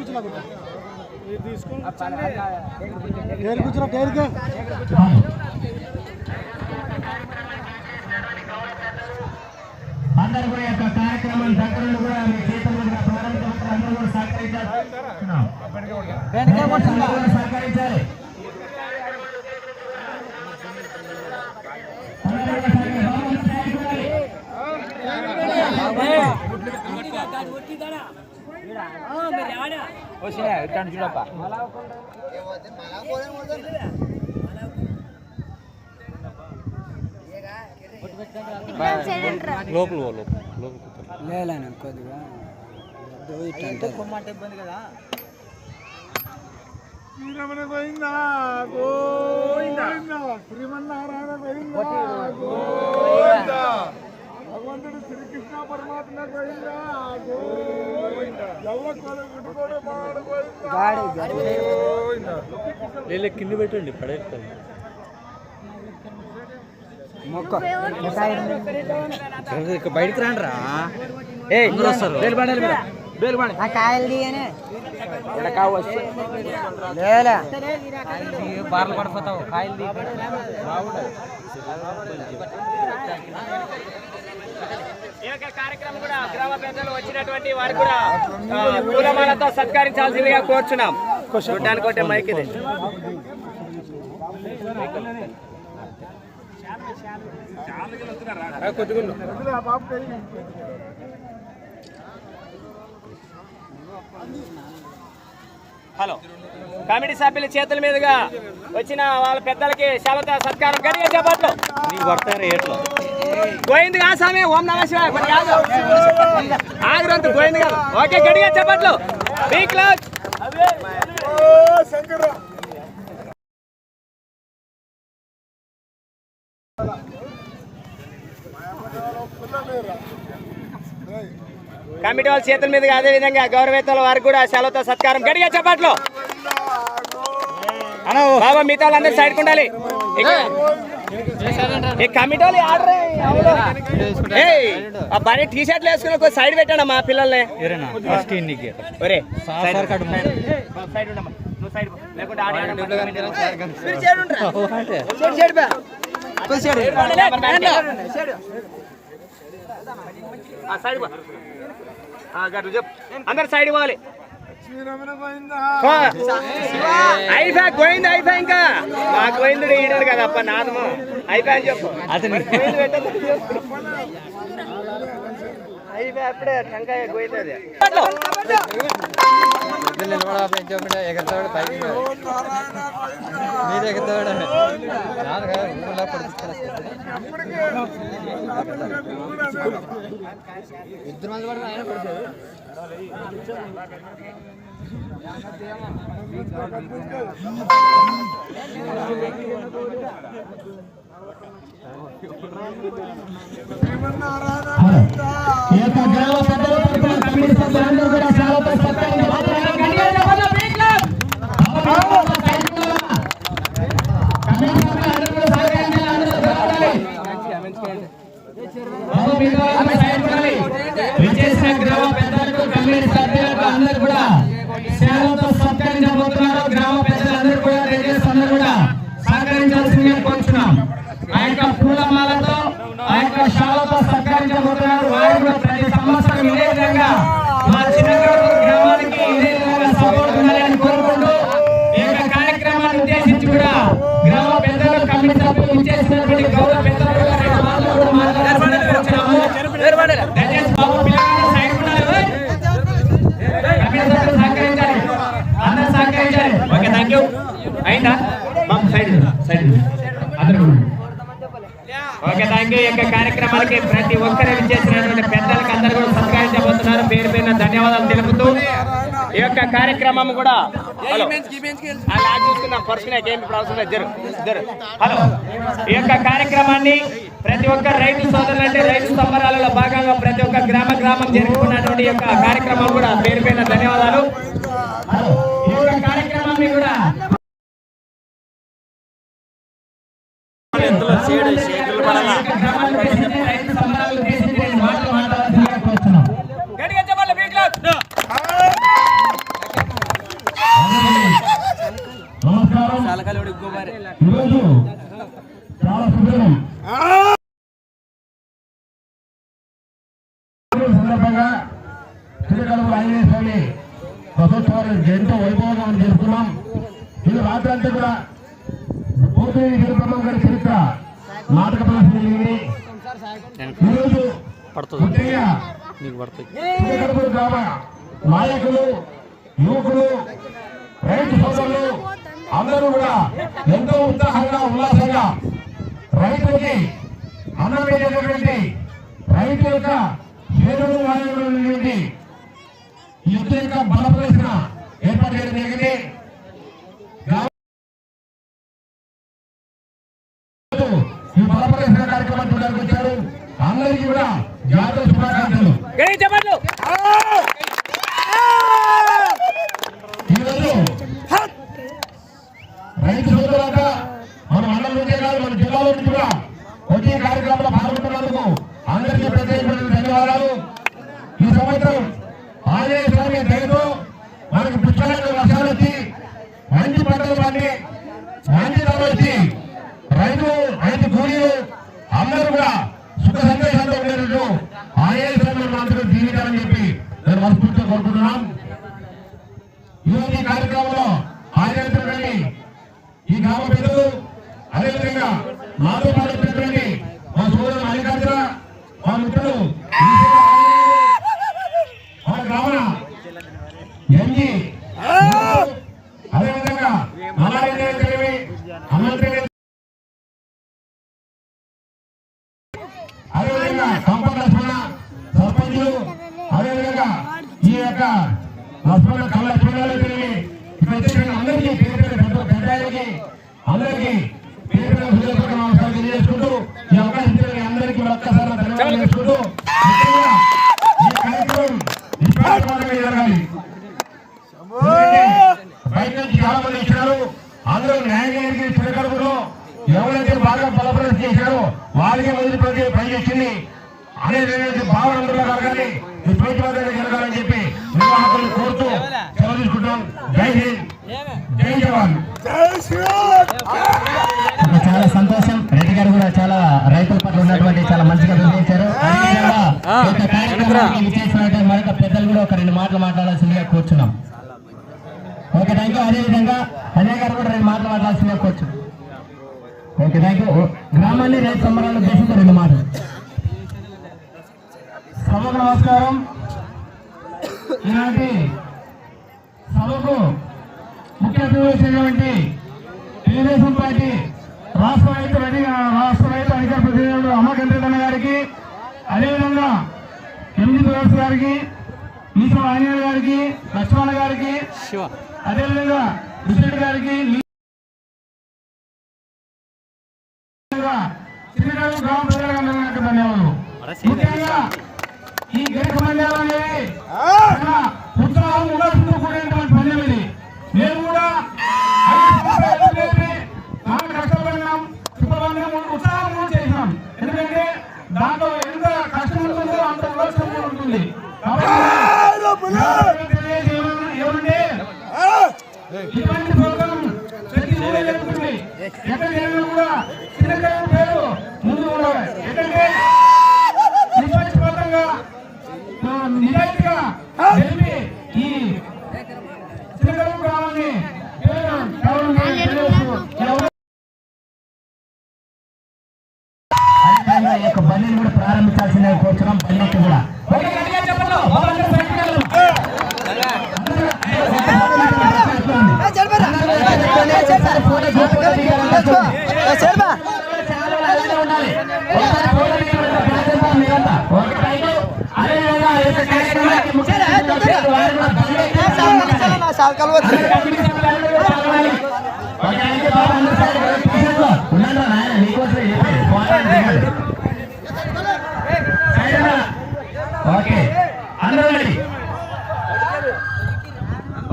Hello అందరూ కూడా యొక్క కార్యక్రమం దగ్గరుండి కూడా మీ చేతుల మీదుగా ప్రారంభించారు అందరూ. కూడా సహకరించాలి. అందరూ కూడా సహకరించాలి అందరూ కూడా సహకరించాలి. బాబు, అందరూ సైడ్కి ఉండాలి. చూడప్ప లోపల పో, లోపల లోపల కూర్చో. లేలేను కొద్దిగా కొమ్మంటే ఇబ్బంది కదా? శ్రీరమణ గోవిందా గోవిందా. శ్రీమన్నారాయణ గోవిందా గోవిందా. భగవంతుడు శ్రీకృష్ణ పరమాత్మ లేదు కింద పెట్టండి పడేస్తాను. మొక్క. బయటికి రాండి రా. ఏ వస్తారు. బేలుబండి బేలుబండి ఆ కాయలు దిగానే ఇక్కడ కావచ్చు లేలే. బార్లు పడిపోతావు. కాయలు దిగి యొక్క కార్యక్రమం కూడా గ్రామ పెద్దలు వచ్చినటువంటి వారు కూడా పూలమాలతో సత్కరించాల్సిందిగా కోరుచున్నాం. చూడడానికి ఒకటే మైక్ ఇది. హలో. కమిటీ సభ్యుల చేతుల మీదుగా వచ్చిన వాళ్ళ పెద్దలకి శాలత సత్కారం. గడిగా చెప్పట్లు గోవింద్ కాదు స్వామి ఓం నమ శివాయ. కొన్ని కాదు. ఆగ్రంత గోవింద్ కాదు ఓకే గడిగా చెప్పట్లు. బీ కమిటీ వాళ్ళ చేతుల మీదుగా అదే విధంగా గౌరవేతల వారికి కూడా శాలతో సత్కారం. గడిగా చెప్పట్లు. బాబా మిగతా వాళ్ళందరూ సైడ్ ఉండాలి. కమిటీ వాళ్ళు టీ షర్ట్లు వేసుకుని ఒక సైడ్ పెట్టాడు మా పిల్లల్ని. ఏరేనా ఫస్ట్ ఇండికి ఒరే సార్ సార్ కట్టు సైడ్ ఉండమ్మా. నువ్వు సైడ్ పో. లేకుంటే ఆడ ఆడ డబ్బులు పట్టుకొని ఆ, సైడ్ పో. ఆ, గట్టు చెప్పు. అందరు సైడ్ పోవాలి. అయిపోయా గోయింది అయిపోయా ఇంకా. మా గోయిందుడు ఈడాడు కదా అప్ప నాదము. అయిపోయా అని చెప్పు. అతని. అయిపోయా అప్పుడే టెంకాయ గోయింది అది. ఎగతాడు పైకి మీద ఎగతాడు ఇద్దరు మంది పడుతుంది ఆయన పడిచారు శ్రీమన్నారాయణ గ్రామ పెద్దల తరపున సభ్యులందరూ కూడా శాలతో సత్కరించాలి. గ్రామ పెద్దలు కమిటీ సభ్యులు ఇచ్చేసినటువంటి గౌరవ పెద్దలు ఓకే థ్యాంక్ యూ అయిందా బాబు సైడ్ సైడ్ అందరూ ఓకే థ్యాంక్ యూ ఈ యొక్క కార్యక్రమాలకి ప్రతి ఒక్కరు చేసినటువంటి పెద్దలకు అందరూ కూడా సత్కరించబోతున్నారు పేరు పేరున ధన్యవాదాలు ఈ యొక్క కార్యక్రమం కూడా హలో అలా పర్సన్ ఏం హలో ఈ యొక్క కార్యక్రమాన్ని ప్రతి ఒక్క రైతు సోదరులు అంటే రైతు సంబరాలలో భాగంగా ప్రతి ఒక్క గ్రామ గ్రామం జరుపుకున్నటువంటి యొక్క కార్యక్రమం కూడా పేరు పేరున ధన్యవాదాలు. హలో ఈ యొక్క కార్యక్రమాన్ని కూడా ఈ యొక్క గ్రామాన్ని ఉద్దేశించి రైతు సంబరాలు ఉద్దేశించి రెండు మాటలు మాట్లాడాల్సిందిగా కోరుతున్నాం గట్టిగా చెప్పాలి బీ క్లాస్ శుభ్రం సందర్భంగా శ్రీకాకుళం ఆంజనేయ స్వామి రథోత్సవాలు ఎంతో వైభవంగా మనం జరుపుకున్నాం ఇది రాత్రి అంతా కూడా పోతుని వీరబ్రహ్మం గారి చరిత్ర నాటక ప్రదర్శన జరిగింది ఈరోజు ముఖ్యంగా శ్రీకాకుళం గ్రామ నాయకులు యువకులు రైతు సోదరులు అందరూ కూడా ఎంతో ఉత్సాహంగా ఉల్లాసంగా రైతుకి అన్నం పెట్టేటటువంటి రైతు యొక్క చేతులు వాడినటువంటి ఈ యుద్ధ యొక్క బల ఏర్పాటు చేయడం జరిగింది గ్రామ- ఈ బల ప్రదర్శన కార్యక్రమం చూడడానికి వచ్చారు అందరికీ కూడా జాతర శుభాకాంక్షలు గట్టిగా చెప్పండి ఈరోజు రైతు సోదరులారా మన మండలం నుంచే కాదు మన జిల్లాలో నుంచి కూడా వచ్చి ఈ కార్యక్రమంలో పాల్గొంటున్నందుకు అందరికీ ప్రత్యేకమైన ధన్యవాదాలు. ఈ సంవత్సరం ఆంజనేయ స్వామి దయతో మనకు పుష్కలంగా వర్షాలు వచ్చి మంచి పంటలు పండి మంచి ధర వచ్చి రైతు రైతు కూలీలు అందరూ కూడా సుఖ సందేశాలతో ఉండేటట్టు ఆంజనేయ స్వామి అందరూ జీవితాలని చెప్పి నేను మనస్ఫూర్తిగా కోరుకుంటున్నాం. ఈరోజు ఈ కార్యక్రమంలో ఈ గ్రామ పెద్దలు అదేవిధంగా మాతో పాటు వచ్చినటువంటి మా సోదరులు అధికారుల మా మిత్రులు మా గ్రామ ఎంజి అదేవిధంగా మల్లారెడ్డి తెలివి అనంతరెడ్డి అదేవిధంగా కంపల లక్ష్మణ సర్పంచులు అదేవిధంగా ఈ యొక్క లక్ష్మణ కళ్ళ లక్ష్మణాలు తిరిగి ఇక్కడ వచ్చిన అందరికీ పేరు పేరు పెద్దాయిలకి అందరికీ పేరు పేరు హృదయపూర్వక నమస్కారం తెలియజేసుకుంటూ ఈ అవకాశం ఇచ్చిన అందరికీ ఒక్కసారి ధన్యవాదాలు చేసుకుంటూ ముఖ్యంగా ఈ కార్యక్రమం నిష్పాక్షపాతంగా జరగాలి. బయట నుంచి చాలా మంది ఇచ్చినారు అందరూ న్యాయగారికి చిరకడుగులో ఎవరైతే బాగా బలప్రదర్శన చేశారో వారికి మొదటి ప్రతి పనిచేసింది అనేది భావన అందరిలో కలగాలి. ఈ ప్రతిపాదన జరగాలని చెప్పి నిర్వాహకులు కోరుతూ సెలవు తీసుకుంటాం జై హింద్. జై జవాన్. చాలా సంతోషం. రెడ్డి గారు కూడా చాలా రైతుల పట్ల ఉన్నటువంటి చాలా మంచిగా వివరించారు అదేవిధంగా విచ్చేసినటువంటి మరొక పెద్దలు కూడా ఒక రెండు మాటలు మాట్లాడాల్సిందిగా కూర్చున్నాం. ఓకే థ్యాంక్ యూ అదే విధంగా అజయ్ గారు కూడా రెండు మాటలు మాట్లాడాల్సిందిగా కూర్చు ఓకే థ్యాంక్ యూ గ్రామాన్ని రైతు సంబరాలు ఉద్దేశించి రెండు మాటలు. సభకు నమస్కారం. ఈనాటి సభకు ముఖ్య అతిథి వచ్చినటువంటి తెలుగుదేశం పార్టీ రాష్ట్ర రైతు రాష్ట్ర రైతు అధికార ప్రతినిధులు అమ్మకండ్రితన్న గారికి అదేవిధంగా ఎంజీ ప్రవేశ్ గారికి ఈశ్వర ఆంజనేయ గారికి లక్ష్మణ గారికి అదేవిధంగా విజయ్ గారికి శ్రీకాకుళం గ్రామ ప్రజలకు ధన్యవాదాలు. ముఖ్యంగా ఈ గరిక మండలం అనేది అదేవిధంగా ఈ యొక్క బండిని కూడా ప్రారంభించాల్సిందిగా కోరుతున్నాం. బండికి కూడా. ఓకే, గట్టిగా చెప్పండి. బాగుంది, సైకిల్ వెళ్ళు. ఓకే అందరూ రెడీ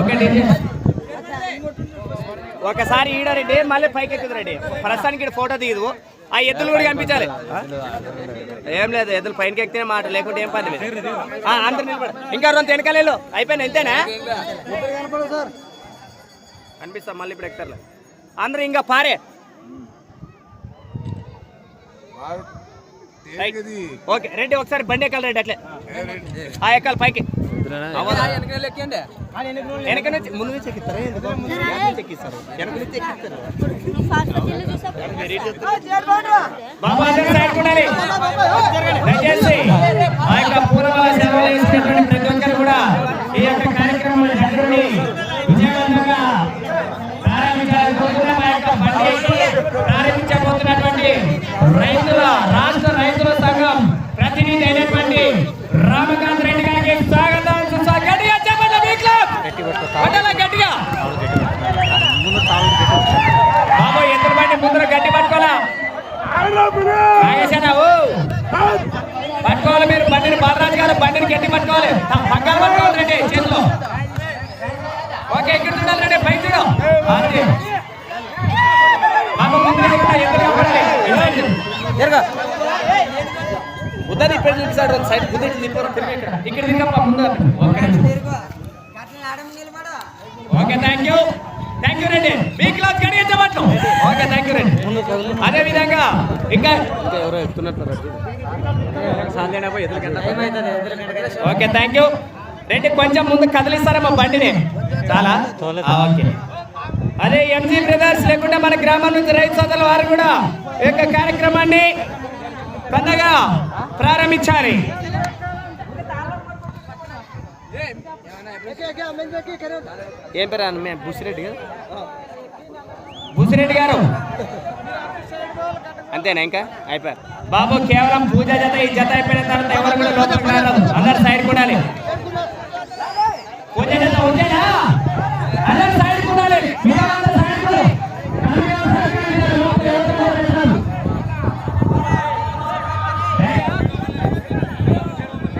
ఓకే డీజే ఒకసారి ఈడ రెడ్డి మళ్ళీ పైకి ఎక్కుదు రెడ్డి. ప్రస్తుతానికి ఫోటో దిగదు ఆ ఎద్దులు కూడా కనిపించాలి. ఏం లేదు ఎద్దులు పైనకి ఎక్కితే మాట లేకుంటే ఏం పని అందరు నిలబడు. ఇంకా రెండు వెనకాలేళ్ళు అయిపోయింది ఎంతేనా కనిపిస్తా మళ్ళీ ఇప్పుడు ఎక్కుతారులే అందరూ ఇంకా పారే. ఓకే రెడ్డి ఒకసారి బండి ఎక్కాలి రెడ్డి అట్లే. ఆ ఎక్కాలి పైకి? వెనక నుంచి ముందు నుంచి ఎక్కిస్తారా ఎందుకు? వెనక నుంచి ఎక్కిస్తారు వెనక నుంచి ఎక్కిస్తారు బాబు అందరూ సైడ్కి ఉండాలి. దయచేసి ఆ యొక్క పూర్వ సేవలు చేసినటువంటి ప్రతి ఒక్కరు కూడా ఈ యొక్క కార్యక్రమాన్ని దగ్గరుండి విజయవంతంగా ప్రారంభించాలని కోరుతున్నాం. ఆ యొక్క బండి ఎక్కి ప్రారంభించబోతున్నటువంటి రైతుల రాష్ట్ర రైతుల సంఘం ప్రతినిధి అయినటువంటి రామకాంత్ రెడ్డి గారికి స్వాగతం సుస్వాగతం. గట్టిగా చెప్పండి మీకు కొట్టాలా గట్టిగా బాబు ఎదురు బండి ముందర గట్టి పట్టుకోవాలా నాగేశన్న, ఓ. పట్టుకోవాలి మీరు. బండిని బాలరాజు గారు బండిని గట్టి పట్టుకోవాలి. పగ్గాలు పట్టుకోవాలి రండి చేతిలో. ఓకే ఇక్కడ చూడాలి రండి. పైకి చూడు. ఇప్పుడు చూపిస్తాడు సైడ్ బుద్ధి తిప్పారు ఇక్కడ. ఇక్కడ తిరిగప్ప ముందు okay. Okay thank you thank you Reddy గడిగించబట్టు okay thank you Reddy అదే విధంగా ఇంకా ఎవరో ఎత్తున్నట్టు ఓకే థ్యాంక్ యూ రెడ్డి కొంచెం ముందు కదిలిస్తారా మా బండిని? చాలా? ఓకే. అదే ఎంజీ బ్రదర్స్ లేకుండా మన గ్రామం నుంచి రైతు సోదరుల వారు కూడా ఈ యొక్క కార్యక్రమాన్ని పెద్దగా ప్రారంభించాలి. ఏం పేరు అన్న? మేము బుసిరెడ్డి గారు బుసిరెడ్డి గారు. అంతేనా ఇంకా? అయిపోయారు. బాబు కేవలం పూజ జత ఈ జత అయిపోయిన తర్వాత ఎవరు కూడా లోపలికి రారాదు అందరు సైడ్ కూడాలి పూజ జత ఉంటేనా? అందరు సైడ్ కూడాలి మిగతా వాళ్ళందరూ సైడ్ కూడాలి.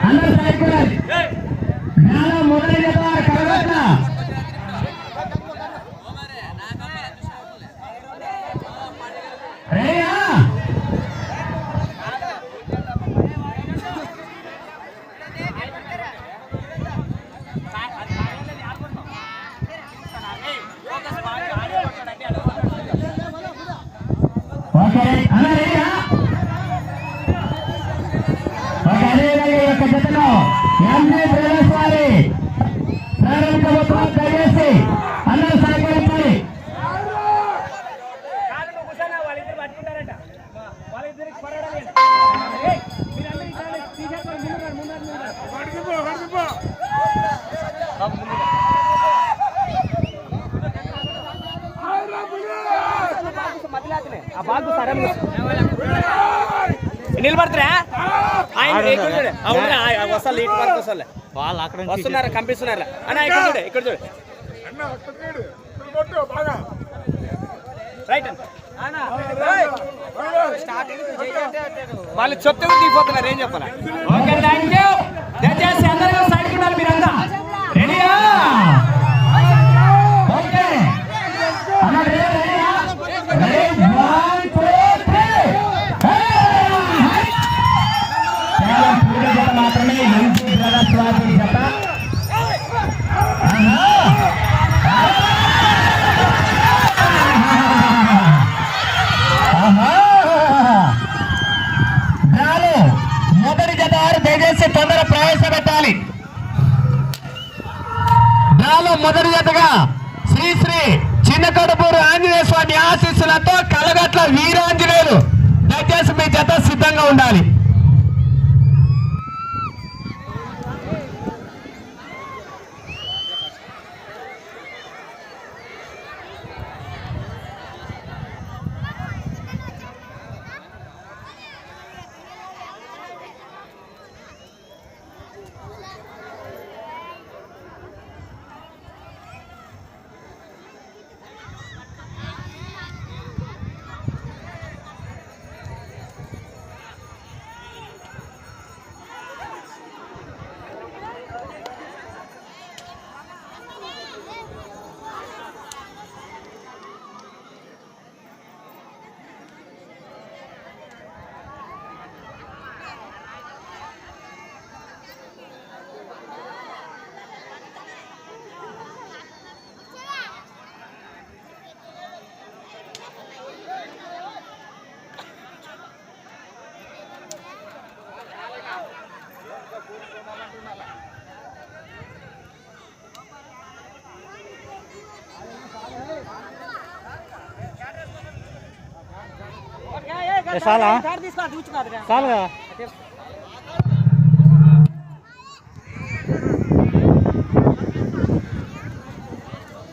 అందరూ సైడ్ కూడాలి. జ్ఞానం మొదటి జత కలగట్ల. రేయా ఒక జతలో ఎంజీ బ్రదర్స్ వారి ప్రారంభించబోతున్న దయచేసి అందరూ సహకరించాలి పడుకుపో పడుకుపో నిలబడతారా? ఆయన ఇక్కడ చూడు. అవునా వస్తాను ఇటు వరకు వస్తాలే వాళ్ళు అక్కడ వస్తున్నారు కంపిస్తున్నారు? అన్న ఇక్కడ చూడు ఇక్కడ చూడు. అన్న అక్కడికి కొట్టు బాగా. రైట్ అన్న. వాళ్ళు చెప్తే కూడా దిగిపోతున్నారు ఏం చెప్పాలి? ఓకే థ్యాంక్ యూ దయచేసి అందరూ సైడ్ ఉండాలి మీరంతా. రెడీయా కడుపూరు ఆంజనేయ స్వామి ఆశీస్సులతో కలగట్ల వీరాంజనేయులు. దయచేసి మీ జత సిద్ధంగా ఉండాలి. చాలా చాలా